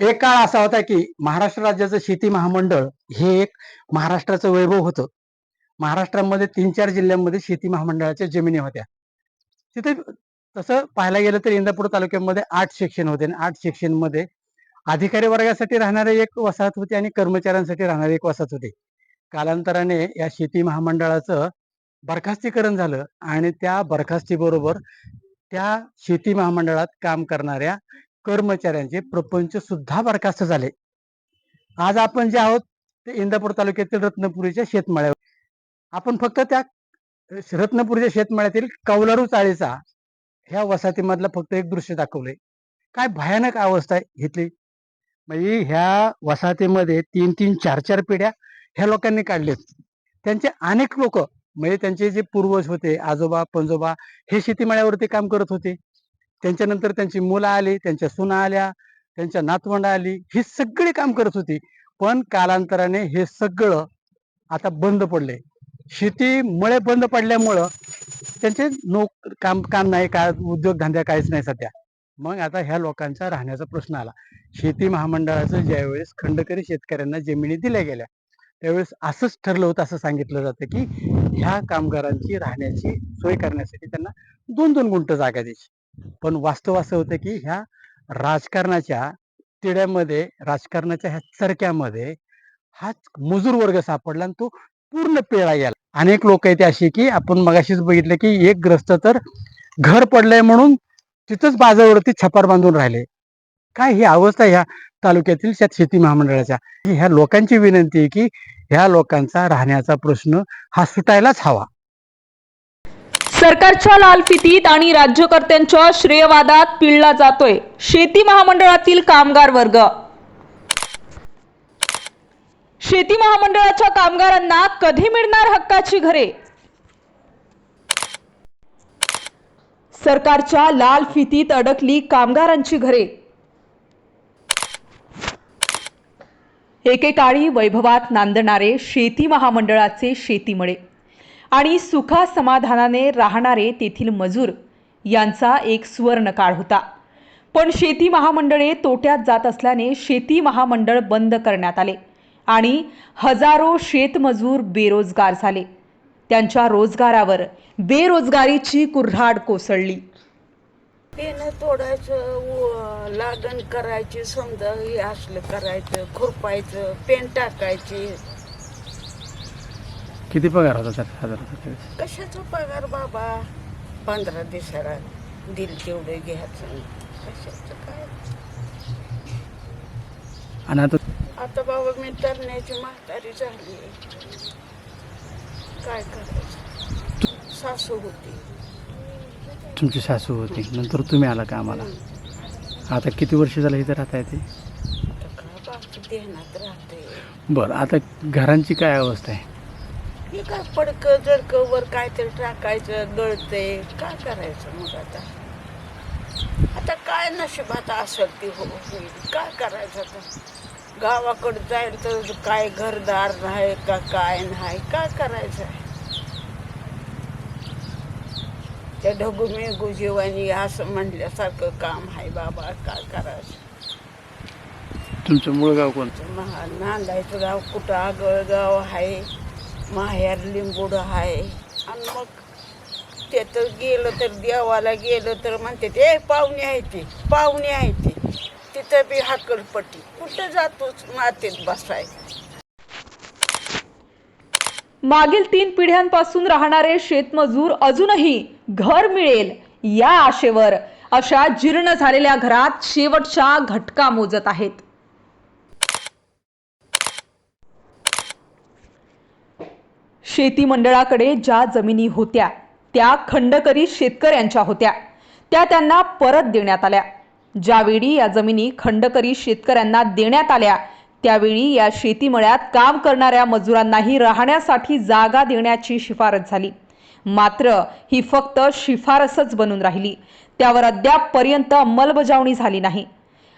एक काळ असा होता की महाराष्ट्र राज्याचं शेती महामंडळ हे एक महाराष्ट्राचं वैभव होतं. महाराष्ट्रामध्ये तीन चार जिल्ह्यांमध्ये शेती महामंडळाच्या जमिनी होत्या. तिथे तसं पाहायला गेलं तर इंदापूर तालुक्यामध्ये आठ सेक्शन होते आणि आठ सेक्शनमध्ये अधिकारी वर्गासाठी राहणारे एक वसाहत होती आणि कर्मचाऱ्यांसाठी राहणारी एक वसाहत होती. कालांतराने या शेती महामंडळाचं बरखास्तीकरण झालं आणि त्या बरखास्तीबरोबर त्या शेती महामंडळात काम करणाऱ्या कर्मचाऱ्यांचे प्रपंच सुद्धा बरखास्त झाले. आज आपण जे आहोत ते इंदापूर तालुक्यातील रत्नपुरीच्या शेतमाळ्यावर. आपण फक्त त्या रत्नपुरीच्या शेतमाळ्यातील कौलारू चाळीचा ह्या वसाहतीमधलं फक्त एक दृश्य दाखवलंय. काय भयानक अवस्था आहे घेतली म्हणजे ह्या वसाहतीमध्ये तीन तीन चार चार पिढ्या ह्या लोकांनी काढलेत त्यांचे अनेक लोक म्हणजे त्यांचे जे पूर्वज होते आजोबा पंजोबा हे शेतीमाळ्यावरती काम करत होते. त्यांच्यानंतर त्यांची मुलं आली त्यांच्या सुना आल्या त्यांच्या नातवंड आली ही सगळी काम करत होती. पण कालांतराने हे सगळं आता बंद पडले. शेतीमुळे बंद पडल्यामुळं त्यांचे नोक काम काम नाही काय उद्योगधंद्या काहीच नाही सध्या. मग आता ह्या लोकांचा राहण्याचा प्रश्न आला. शेती महामंडळाचं ज्यावेळेस खंडकरी शेतकऱ्यांना जमिनी दिल्या गेल्या त्यावेळेस असंच ठरलं होतं असं सांगितलं जातं की ह्या कामगारांची राहण्याची सोय करण्यासाठी त्यांना दोन दोन गुंठ जागा द्यायची. पण वास्तव असं होतं की ह्या राजकारणाच्या तिड्यामध्ये राजकारणाच्या ह्या चरक्यामध्ये हाच मजूर वर्ग सापडला आणि तो पूर्ण पेळा गेला. अनेक लोक आहेत अशी की आपण मगाशीच बघितलं की एक ग्रस्त तर घर पडलंय म्हणून तिथंच बाजारवरती छपार बांधून राहिले. काय ही अवस्था ह्या तालुक्यातील शेत शेती महामंडळाच्या? ह्या लोकांची विनंती आहे की ह्या लोकांचा राहण्याचा प्रश्न हा सुटायलाच हवा. सरकारच्या लाल फितीत आणि राज्यकर्त्यांच्या श्रेयवादात पिळला जातोय. शेती महामंडळातील कामगार वर्ग. शेती महामंडळाच्या कामगारांना कधी मिळणार हक्काची घरे? सरकारच्या लाल फितीत अडकली कामगारांची घरे. एकेकाळी वैभवात नांदणारे शेती महामंडळाचे शेतीमळे. आणि सुखा समाधानाने राहणारे तेथील मजूर यांचा एक सुवर्णकाळ होता. पण शेती महामंडळे तोट्यात जात असल्याने शेती महामंडळ बंद करण्यात आले आणि हजारो शेतमजूर बेरोजगार झाले. त्यांच्या रोजगारावर बेरोजगारीची कुऱ्हाड कोसळली. पेनं तोडायचं व लागण करायची समजा हे असलं करायचं खुरपायचं पेन टाकायची किती पगार होता सर साधारण कशाचा पगार बाबा? पंधरा दिवसाला दिल तेवढं घ्यायचं. कशाचं काय? आणि आता आता बाबा मी तरण्याची म्हातारी झाली. काय करायचं? सासू होती. तुमची सासू होती. नंतर तुम्ही आला का आम्हाला आता किती वर्ष झालं इथं राहता येते आता काय देण्यात राहते? बरं आता घरांची काय अवस्था आहे? हे काय पडकं जडकं वर काहीतरी टाकायचं गळते. काय करायचं मग आता? आता काय नशिबात असेल ती हो होईल? काय करायचं आता? गावाकडे जाईल तर काय घरदार नाही का काय नाही? काय करायचं? आहे त्या ढगू मेघू जीवानी असं म्हणल्यासारखं काम आहे बाबा. काय करायचं? तुमचं मूळ गाव कोणतं? महा नांदायचं गाव कुठं? आगळ गाव आहे. माहेर लिंबूड आहे आणि मग ते तर गेलं तर देवाला गेलं तर म्हणते ते पाहुणे आहे ते पाहुणे आहे ते. तिथं बी हाकलपट्टी. कुठं जातोच मातीत बसाय मागील तीन पिढ्यांपासून राहणारे शेतमजूर अजूनही घर मिळेल या आशेवर अशा जीर्ण झालेल्या घरात शेवटच्या घटका मोजत आहेत. शेती मंडळाकडे ज्या जमिनी होत्या त्या खंडकरी शेतकऱ्यांच्या होत्या. त्या त्यांना परत देण्यात आल्या. ज्यावेळी या जमिनी खंडकरी शेतकऱ्यांना देण्यात आल्या त्यावेळी या शेतीमळ्यात काम करणाऱ्या मजुरांनाही राहण्यासाठी जागा देण्याची शिफारस झाली. मात्र ही फक्त शिफारसच बनून राहिली. त्यावर अद्यापपर्यंत अंमलबजावणी झाली नाही.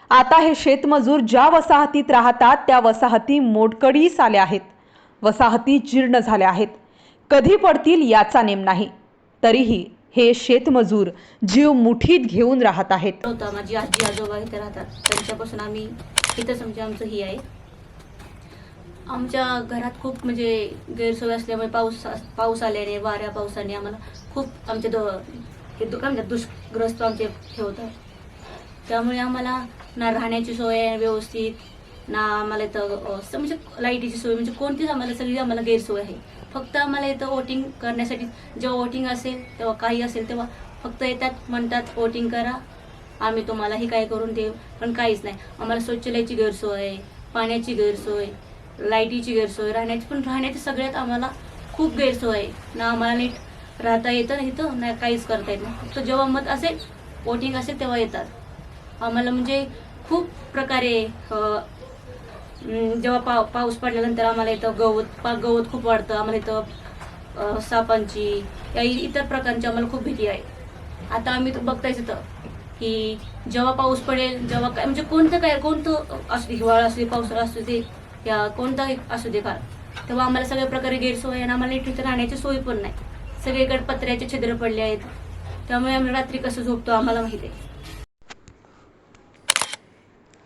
आता हे शेतमजूर ज्या वसाहतीत राहतात त्या वसाहती मोडकडीस आल्या आहेत. वसाहती जीर्ण झाल्या आहेत. कधी पडतील याचा नेम नाही. तरीही हे शेतमजूर जीव मुठीत घेऊन राहत आहेत. होता माझी आजी आजोबा इथे राहतात. त्यांच्यापासून आम्ही इथंच म्हणजे आमचं ही आहे. आमच्या घरात खूप म्हणजे गैरसोय असल्यामुळे पाऊस पाऊस आल्याने वाऱ्या पावसाने आम्हाला खूप आमचे दो हे दु काय म्हणतात? दुष्ग्रस्त आमचे हे होतं. त्यामुळे आम्हाला ना राहण्याची सोय व्यवस्थित ना आम्हाला इथं असं म्हणजे लाईटीची सोय म्हणजे कोणतीच आम्हाला सगळी आम्हाला गैरसोय आहे. फक्त आम्हाला इथं वोटिंग करण्यासाठी जेव्हा वोटिंग असेल तेव्हा काही असेल तेव्हा फक्त येतात म्हणतात वोटिंग करा. आम्ही तुम्हालाही काय करून देऊ? पण काहीच नाही. आम्हाला शौचालयाची गैरसोय आहे पाण्याची गैरसोय लाईटीची गैरसोय राहण्याची पण राहण्याची सगळ्यात आम्हाला खूप गैरसोय आहे. ना आम्हाला नीट राहता येतं ना इथं नाही काहीच करता येत नाही. फक्त जेव्हा मत असेल वोटिंग असेल तेव्हा येतात. आम्हाला म्हणजे खूप प्रकारे जेव्हा पाव पाऊस पडल्यानंतर आम्हाला इथं गवत पा गवत खूप वाढतं. आम्हाला इथं सापांची या इतर प्रकारची आम्हाला खूप भीती आहे. आता आम्ही तर बघतायच इथं की जेव्हा पाऊस पडेल जेव्हा काय म्हणजे कोणतं काय कोणतं असू दे हिवाळा असू दे पावसाळा असू दे या कोणताही असू दे काळ तेव्हा आम्हाला सगळ्या प्रकारे गैरसोय आहे आणि आम्हाला इथे राहण्याची सोय पण नाही. सगळीकडे पत्र्याचे छिद्र पडले आहेत. त्यामुळे आम्ही रात्री कसं झोपतो आम्हाला माहिती आहे.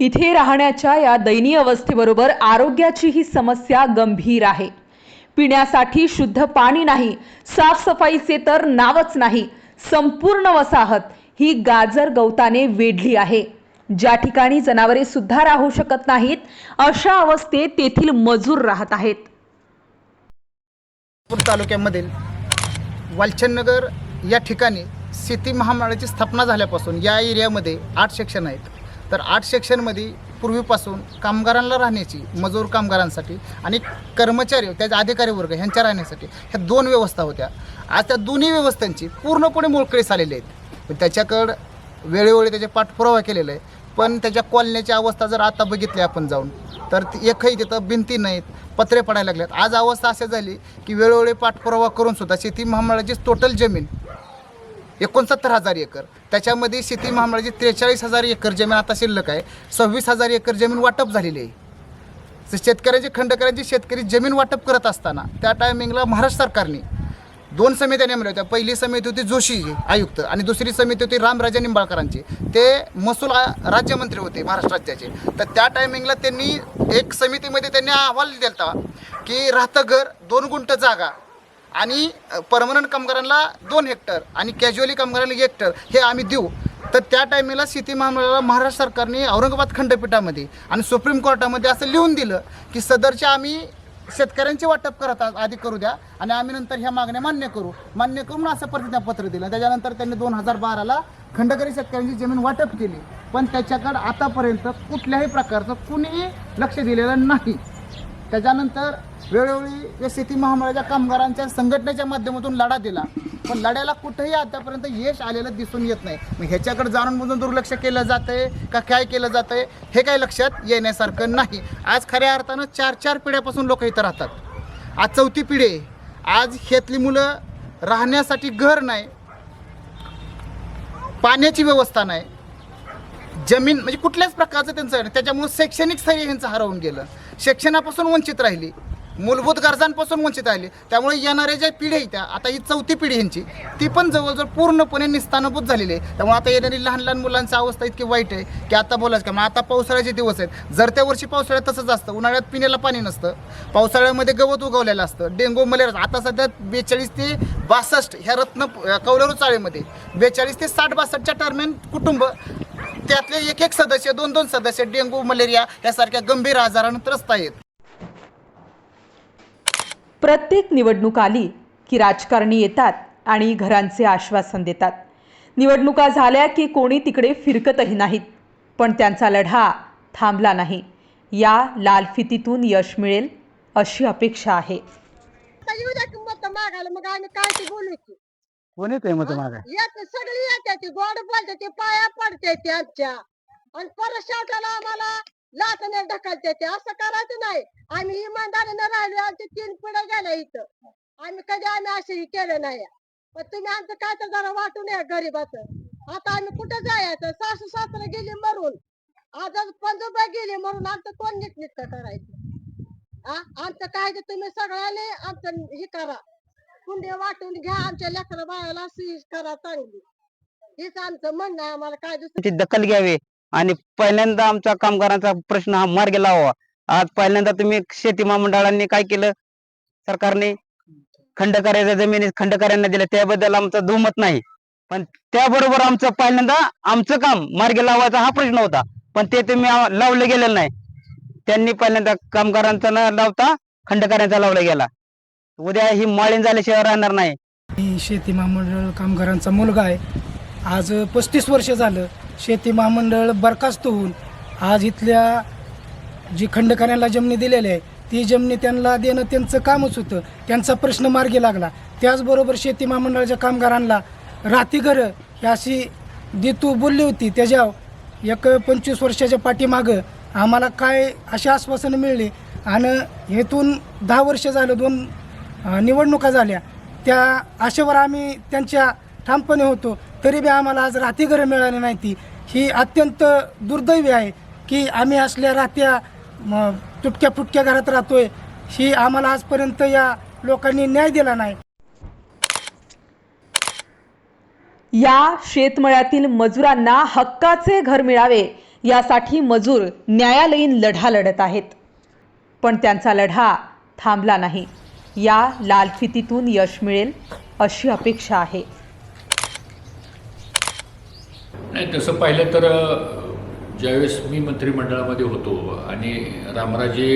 इथे राहण्याच्या या दयनीय अवस्थेबरोबर आरोग्याची ही समस्या गंभीर आहे. पिण्यासाठी शुद्ध पाणी नाही साफसफाईचे तर नावच नाही संपूर्ण वसाहत ही गाजर गवताने वेढली आहे. ज्या ठिकाणी जनावरे सुद्धा राहू शकत नाहीत अशा अवस्थेत तेथील मजूर राहत आहेत. तालुक्यामधील वालचंदनगर या ठिकाणी शेती महामंडळाची स्थापना झाल्यापासून या एरियामध्ये आठ सेक्शन आहेत. तर आठ सेक्शनमध्ये पूर्वीपासून कामगारांना राहण्याची मजूर कामगारांसाठी आणि कर्मचारी त्याचे अधिकारी वर्ग ह्यांच्या राहण्यासाठी ह्या दोन व्यवस्था होत्या. आज त्या दोन्ही व्यवस्थांची पूर्णपणे मोकळीस आलेली आहेत. पण त्याच्याकडं वेळोवेळी त्याचे पाठपुरावा केलेला आहे. पण त्याच्या कॉलनीची अवस्था जर आता बघितली आपण जाऊन तर ती एकही तिथं भिंती नाहीत पत्रे पडायला लागल्यात. आज अवस्था अशी झाली की वेळोवेळी पाठपुरावा करून सुद्धा शेती महामंडळाची टोटल जमीन एकोणसत्तर हजार एकर. त्याच्यामध्ये शेती महामंडळाची त्रेचाळीस हजार एकर जमीन आता शिल्लक आहे. सव्वीस हजार एकर जमीन वाटप झालेली आहे. तर शेतकऱ्याची खंडकऱ्यांची शेतकरी जमीन वाटप करत असताना त्या टायमिंगला महाराष्ट्र सरकारने दोन समित्या नेमल्या होत्या. पहिली समिती होती जोशी आयुक्त आणि दुसरी समिती होती रामराजा निंबाळकरांची. ते महसूल राज्यमंत्री होते महाराष्ट्र राज्याचे. तर त्या टायमिंगला त्यांनी एक समितीमध्ये त्यांनी अहवाल दिला की राहतं घर दोन गुंठ जागा आणि परमनंट कामगारांना दोन हेक्टर आणि कॅज्युअली कामगारांना एक हेक्टर हे आम्ही देऊ. तर त्या टायमेला शेती महामंडळाला महाराष्ट्र सरकारने औरंगाबाद खंडपीठामध्ये आणि सुप्रीम कोर्टामध्ये असं लिहून दिलं की सदरच्या आम्ही शेतकऱ्यांचे वाटप करत आधी करू द्या आणि आम्ही नंतर ह्या मागण्या मान्य करू. मान्य करून असं प्रतिज्ञापत्र दिलं. त्याच्यानंतर त्यांनी दोन हजार बाराला खंडकरी शेतकऱ्यांची जमीन वाटप केली. पण त्याच्याकडं आतापर्यंत कुठल्याही प्रकारचं कुणीही लक्ष दिलेलं नाही. त्याच्यानंतर वेळोवेळी या शेती महामंडळाच्या कामगारांच्या संघटनेच्या माध्यमातून लढा दिला. पण लढ्याला कुठेही आतापर्यंत यश आलेलं दिसून येत नाही. मग ह्याच्याकडे जाणून बुजून दुर्लक्ष केलं जातंय का काय केलं जातंय हे काही लक्षात येण्यासारखं नाही. आज खऱ्या अर्थानं चार चार पिढ्यापासून लोक इथं राहतात. आज चौथी पिढी आज ह्यातली मुलं राहण्यासाठी घर नाही. पाण्याची व्यवस्था नाही. जमीन म्हणजे कुठल्याच प्रकारचं त्यांचं त्याच्यामुळे शैक्षणिक स्थैर्य यांचं हरवून गेलं. शिक्षणापासून वंचित राहिली. मूलभूत गरजांपासून वंचित राहिली. त्यामुळे येणाऱ्या ज्या पिढी आहेत त्या आता ही चौथी पिढी ह्यांची ती पण जवळजवळ पूर्णपणे निस्तानभूत झालेली आहे. त्यामुळे आता येणारी लहान लहान मुलांची अवस्था इतकी वाईट आहे की आता बोलायचं का मग आता पावसाळ्याचे दिवस आहेत. जर त्या वर्षी पावसाळ्यात तसंच असतं. उन्हाळ्यात पिण्याला पाणी नसतं. पावसाळ्यामध्ये गवत उगवलेलं असतं. डेंगू मलेरिया आता सध्या बेचाळीस ते बासष्ट ह्या रत्न कौलरू चाळीमध्ये बेचाळीस ते साठ बासष्टच्या टर्मेन कुटुंब त्यातले एक एक सदस्य दोन दोन सदस्य डेंग्यू मलेरिया यासारख्या गंभीर आजारानं त्रस्त आहेत. प्रत्येक निवडणूक आली की राजकारणी येतात आणि घरांचे आश्वासन देतात. निवडणुका झाल्या की कोणी तिकडे फिरकतही नाहीत पण त्यांचा लढा थांबला नाही. या लालफितीतून यश मिळेल अशी अपेक्षा आहे. मागायला मग आम्ही काय ते बोलू की कोण येते मत मागाय येत सगळी येते ती गोड बोलते ती पाया पडते ती आमच्या आणि परत शेवटाला आम्हाला लाटणे ढकलते ते. असं करायचं नाही. आम्ही इमानदारीने राहिलो आमचे तीन पिढ्या गेल्या इथं. आम्ही कधी आम्ही असं हे केलं नाही. पण तुम्ही आमचं काय तर जरा वाटून या गरीबाचं. आता आम्ही कुठं जायचं? सासू सासरे गेली मरून. आज पंजोबा गेली म्हणून आमचं कोण नीटनीटकं करायचं? आमचं काय ते तुम्ही सगळ्याने आमचं हे करा. कुंडे वाटून घ्या. आमच्या लेकरा बाळाला सी करा चांगली. हेच आमचं म्हणणं आहे. आम्हाला काय दुसरं ती दखल घ्यावी. आणि पहिल्यांदा आमचा कामगारांचा प्रश्न हा मार्गी लावावा. आज पहिल्यांदा तुम्ही शेती महामंडळांनी काय केलं? सरकारने खंडकऱ्याच्या जमिनी खंडकऱ्यांना दिल्या. त्याबद्दल आमचं दुमत नाही. पण त्याबरोबर आमचं पहिल्यांदा आमचं काम मार्गी लावायचा हा प्रश्न होता. पण ते तुम्ही लावलं गेलेलं नाही. त्यांनी पहिल्यांदा कामगारांचा न लावता खंडकऱ्यांचा लावला गेला. उद्या ही माळीन झाल्याशिवाय राहणार नाही. मी शेती महामंडळ कामगारांचा मुलगा आहे. आज पस्तीस वर्ष झालं शेती महामंडळ बरखास्त होऊन आज इथल्या जी खंडकऱ्यांना जमिनी दिलेली आहे ती जमिनी त्यांना देणं त्यांचं कामच होतं. त्यांचा प्रश्न मार्गी लागला. त्याचबरोबर शेती महामंडळाच्या कामगारांना राती घरं ही अशी देतू बोलली होती. त्याच्या एक पंचवीस वर्षाच्या पाठीमागं आम्हाला काय अशी आश्वासनं मिळली? आणि हेतून दहा वर्ष झालं दोन निवडणुका झाल्या. त्या आशेवर आम्ही त्यांच्या ठामपणे होतो. तरी बी आम्हाला आज राती घरं मिळाली नाही ती ही अत्यंत दुर्दैवी आहे की आम्ही असल्या राहत्या तुटक्या फुटक्या घरात राहतोय. ही आम्हाला आजपर्यंत या लोकांनी न्याय दिला नाही. या शेतमळ्यातील मजुरांना हक्काचे घर मिळावे यासाठी मजूर न्यायालयीन लढा लढत आहेत. पण त्यांचा लढा थांबला नाही. या लालफितीतून यश मिळेल अशी अपेक्षा आहे. नाही तसं पाहिलं तर ज्यावेळेस मी मंत्रिमंडळामध्ये होतो आणि रामराजे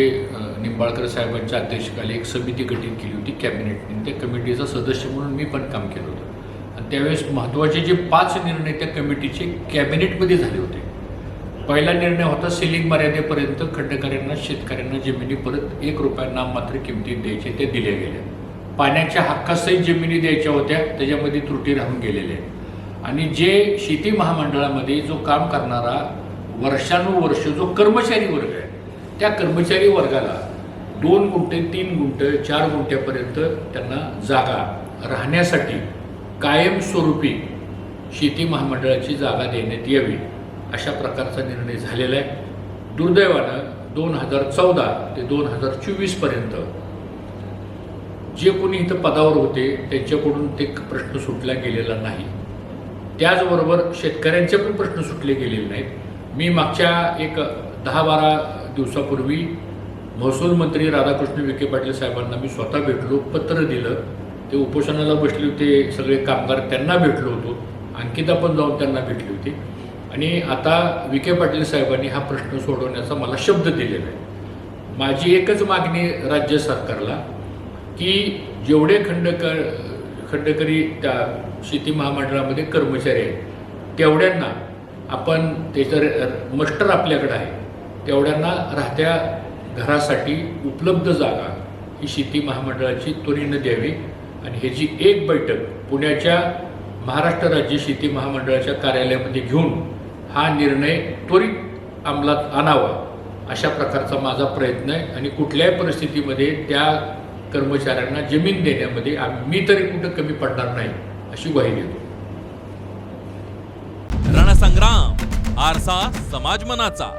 निंबाळकर साहेबांच्या अध्यक्षकाली एक समिती गठीत केली होती कॅबिनेटने. त्या कमिटीचा सदस्य म्हणून मी पण काम केलं होतं. आणि त्यावेळेस महत्त्वाचे जे पाच निर्णय त्या कमिटीचे कॅबिनेटमध्ये झाले होते. पहिला निर्णय होता सिलिंग मर्यादेपर्यंत खंडकऱ्यांना शेतकऱ्यांना जमिनी परत एक रुपयांना मात्र किमतीत द्यायचे ते दिले गेले. पाण्याच्या हक्कासहित जमिनी द्यायच्या होत्या त्याच्यामध्ये त्रुटी राहून गेलेल्या आहेत. आणि जे शेती महामंडळामध्ये जो काम करणारा वर्षानुवर्ष जो कर्मचारी वर्ग आहे त्या कर्मचारी वर्गाला दोन गुंठे तीन गुंठे चार गुंठ्यापर्यंत त्यांना जागा राहण्यासाठी कायमस्वरूपी शेती महामंडळाची जागा देण्यात यावी. अशा प्रकारचा निर्णय झालेला आहे. दुर्दैवानं दोन हजार चौदा ते दोन हजार चोवीसपर्यंत जे कोणी इथं पदावर होते त्यांच्याकडून ते प्रश्न सुटला गेलेला नाही. त्याचबरोबर शेतकऱ्यांचे पण प्रश्न सुटले गेलेले नाहीत. मी मागच्या एक दहा बारा दिवसापूर्वी महसूल मंत्री राधाकृष्ण विखे पाटील साहेबांना मी स्वतः भेटलो पत्र दिलं. ते उपोषणाला बसले होते सगळे कामगार त्यांना भेटलो होतो. अंकिता पण जाऊन त्यांना भेटली होती. आणि आता विखे पाटील साहेबांनी हा प्रश्न सोडवण्याचा मला शब्द दिलेला आहे. माझी एकच मागणी राज्य सरकारला की जेवढे खंडकर खंडकरी त्या शेती महामंडळामध्ये कर्मचारी आहेत तेवढ्यांना आपण त्याचं मस्टर आपल्याकडं आहे तेवढ्यांना राहत्या घरासाठी उपलब्ध जागा ही शेती महामंडळाची त्वरीनं द्यावी. आणि ह्याची एक बैठक पुण्याच्या महाराष्ट्र राज्य शेती महामंडळाच्या कार्यालयामध्ये घेऊन हा निर्णय त्वरित अंमलात आणावा. अशा प्रकारचा माझा प्रयत्न आहे आणि कुठल्याही परिस्थितीमध्ये त्या कर्मचाऱ्यांना जमीन देण्यामध्ये मी तरी कुठं कमी पडणार नाही अशी ग्वाही देतो. रणसंग्राम आरसा समाज मनाचा